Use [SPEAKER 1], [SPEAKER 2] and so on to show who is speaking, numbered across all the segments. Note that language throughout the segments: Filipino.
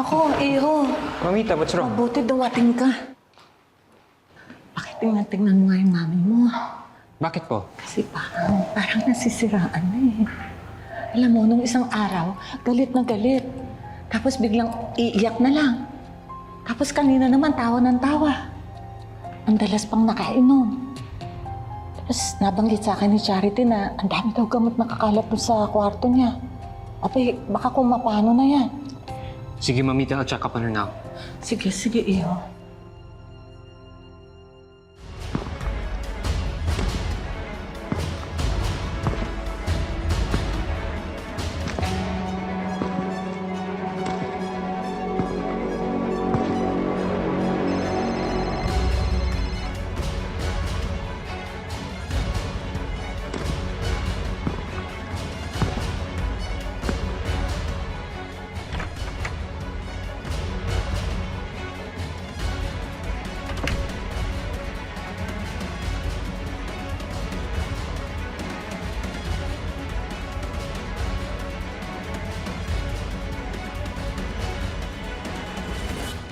[SPEAKER 1] Ako, Iho.
[SPEAKER 2] Mamita, what's wrong?
[SPEAKER 1] Mabuti dumating ka. Bakit tingnan-tingnan mo nga yung mami mo?
[SPEAKER 2] Bakit po?
[SPEAKER 1] Kasi parang, parang nasisiraan na eh. Alam mo, nung isang araw, galit na galit. Tapos biglang iiyak na lang. Tapos kanina naman, tawa ng tawa. Ang dalas pang nakainom. Tapos nabanggit sa akin ni Charity na ang dami daw gamot nakakalat doon sa kwarto niya. Abay, baka kung mapano na yan.
[SPEAKER 2] Sige, Mamita, check up on her now.
[SPEAKER 1] Sige, sige, Iho.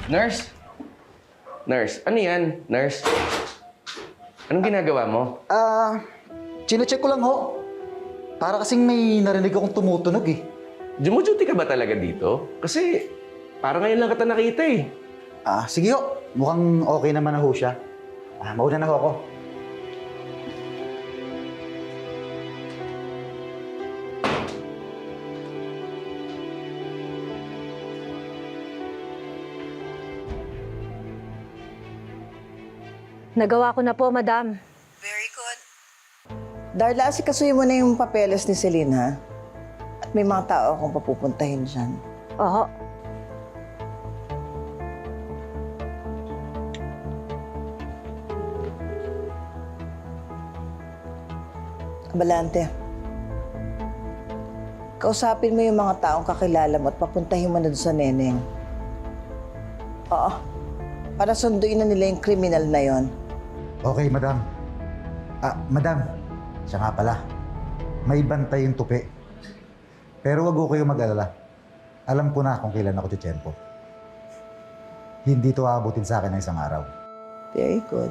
[SPEAKER 3] Nurse? Nurse, ano yan? Nurse? Anong ginagawa mo?
[SPEAKER 4] Ah, chinecheck ko lang ho. Para kasing may narinig akong tumutunog eh.
[SPEAKER 3] Jumuduty ka ba talaga dito? Kasi parang ngayon lang kita nakita eh.
[SPEAKER 4] Ah, sige ho. Mukhang okay naman na ho siya. Ah, mauna na ho ako.
[SPEAKER 5] Nagawa ko na po, madam.
[SPEAKER 6] Very good. Darla, asikasuhin mo na yung papeles ni Celine, ha? At may mga tao akong papupuntahin dyan.
[SPEAKER 5] Oo.
[SPEAKER 6] Abalante. Kausapin mo yung mga taong kakilala mo at papuntahin mo na doon sa neneng. Oo. Para sunduin na nila yung kriminal na yon.
[SPEAKER 4] Okay, madam. Ah, madam. Siya nga pala. May bantay yung tupi. Pero wag ho kayo mag-alala. Alam ko na kung kailan ako titsempo. Hindi to aabutin sa akin ng isang araw.
[SPEAKER 6] Very good.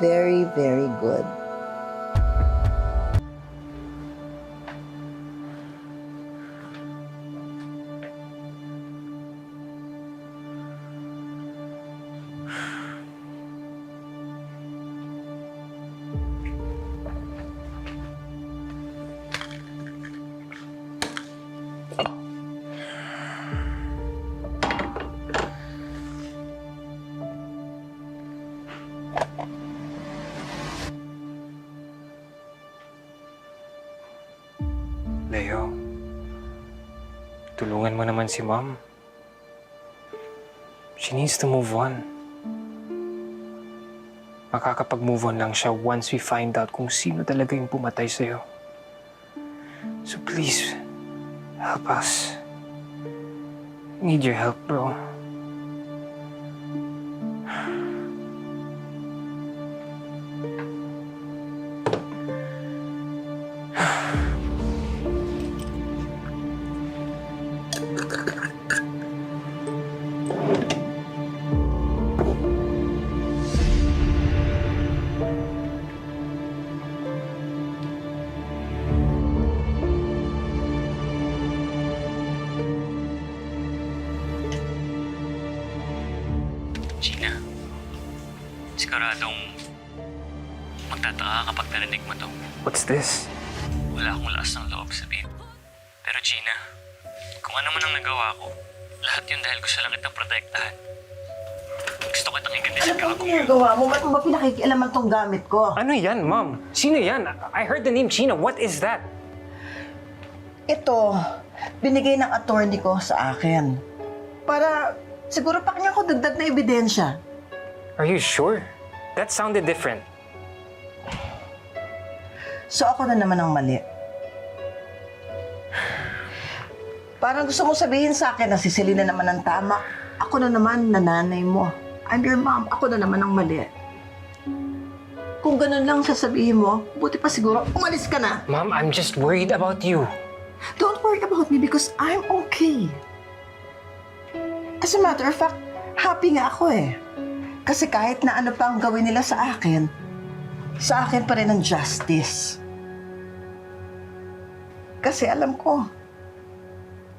[SPEAKER 6] Very, very good.
[SPEAKER 2] Leo, tulungan mo naman si Mom. She needs to move on. Makakapag-move on lang siya once we find out kung sino talaga yung pumatay sa'yo. So please, help us. Need your help, bro.
[SPEAKER 7] Gina, siguradong magtataka ka kapag narinig mo to.
[SPEAKER 2] What's this?
[SPEAKER 7] Wala akong lakas ng loob sabihin. Pero Gina, kung ano man ang nagawa ko, lahat yun dahil gusto lang kitang protektahan. Gusto kitang iganti sa gago.
[SPEAKER 6] ginagawa mo? Ba't mo ba pinakikialaman tong gamit ko?
[SPEAKER 2] Ano yan, Mom? Sino yan? I heard the name Gina. What is that?
[SPEAKER 6] Ito, binigay ng attorney ko sa akin. Para siguro pa kanya ko dagdag na ebidensya.
[SPEAKER 2] Are you sure? That sounded different.
[SPEAKER 6] So ako na naman ang mali. Parang gusto mo sabihin sa akin na si Selena naman ang tama. Ako na naman nananay mo. I'm your mom. Ako na naman ang mali. Kung ganun lang sasabihin mo, buti pa siguro umalis ka na.
[SPEAKER 2] Mom, I'm just worried about you.
[SPEAKER 6] Don't worry about me because I'm okay. As a matter of fact, happy nga ako eh. Kasi kahit na ano pa ang gawin nila sa akin, sa akin pa rin ang justice. Kasi alam ko,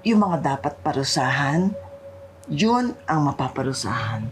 [SPEAKER 6] yung mga dapat parusahan, yun ang mapaparusahan.